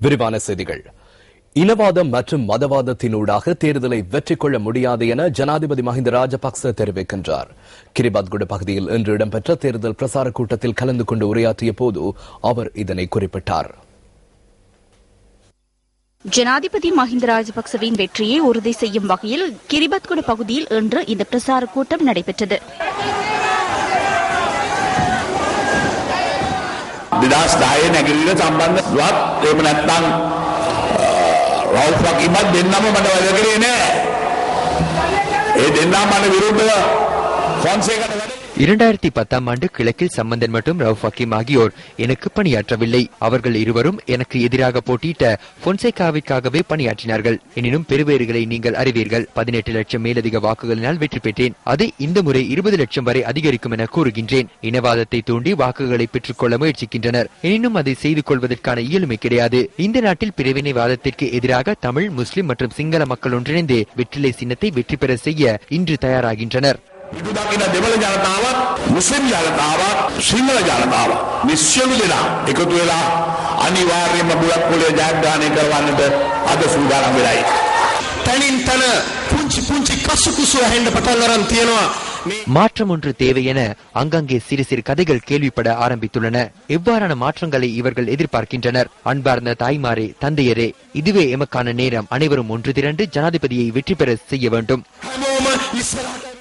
விரிவான செய்திகள். இனவாதம் மற்றும் மதவாதத்தினூடாக தேர்தலை வெற்றி கொள்ள முடியாது என ஜனாதிபதி மஹிந்த ராஜபக்ச தெரிவிக்கின்றார். கிரிபாத்குட பகுதியில் இன்று இடம்பெற்ற தேர்தல் பிரசார கூட்டத்தில் கலந்து கொண்டு உரையாற்றிய போது அவர் இதனை குறிப்பிட்டார். ஜனாதிபதி மஹிந்த ராஜபக்சவின் வெற்றியை உறுதி செய்யும் வகையில் கிரிபத்குட பகுதியில் இன்று இந்த பிரசார கூட்டம் நடைபெற்றது. දෙදස් දාය නැගිල්ල සම්බන්ධ වත් එම නැත්තං රව්ෆක් ඉමත් දෙන්නම මට වැඩ කරේ නෑ. ඒ දෙන්නා මට විරුද්ධව ෆොන්සේකට වැඩ இரண்டாயிரத்தி பத்தாம் ஆண்டு கிழக்கில் சம்பந்தன் மற்றும் ரவு ஹக்கீம் ஆகியோர் எனக்கு பணியாற்றவில்லை. அவர்கள் இருவரும் எனக்கு எதிராக போட்டியிட்ட பொன்சைகாவிற்காகவே பணியாற்றினார்கள். எனினும் பெருவேறுகளை நீங்கள் அறிவீர்கள். பதினெட்டு லட்சம் மேலதிக வாக்குகளினால் வெற்றி பெற்றேன். அது இந்த முறை இருபது லட்சம் வரை அதிகரிக்கும் என கூறுகின்றேன். இனவாதத்தை தூண்டி வாக்குகளை பெற்றுக்கொள்ள முயற்சிக்கின்றனர். எனினும் அதை செய்து கொள்வதற்கான இயலுமை கிடையாது. இந்த நாட்டில் பிரிவினைவாதத்திற்கு எதிராக தமிழ் முஸ்லிம் மற்றும் சிங்கள மக்கள் ஒன்றிணைந்து வெற்றிலை சின்னத்தை வெற்றி பெற செய்ய இன்று தயாராகின்றனர். පිටු දකින දෙමළ ජනතාවත් මුස්ලිම් ජනතාවත් සිංහල ජනතාවත් නිශ්චලු දෙනා එකතු වෙලා අනිවාර්යයෙන්ම බුලත් පොලේ ජයග්‍රහණය කරවන්නට අද සූදානම් වෙලයි. තැනින් තැන පුංචි පුංචි කසුකුසු ඇහෙන්ට පටන් අරන් තියෙනවා මේ மாற்றம் ஒன்று தேவை என அங்கங்கே சிறு சிறு கதைகள் கேள்விப்பட ஆரம்பித்துள்ளன எவ்வாறான மாற்றங்களை இவர்கள் எதிர்பார்க்கின்றனர் அன்பார்ந்த தாய்மாரே தந்தையரே இதுவே எமக்கான நேரம் அனைவரும் ஒன்று திரண்டு ஜனாதிபதியை வெற்றி பெற செய்ய வேண்டும் හැමෝම ඉස්සරහට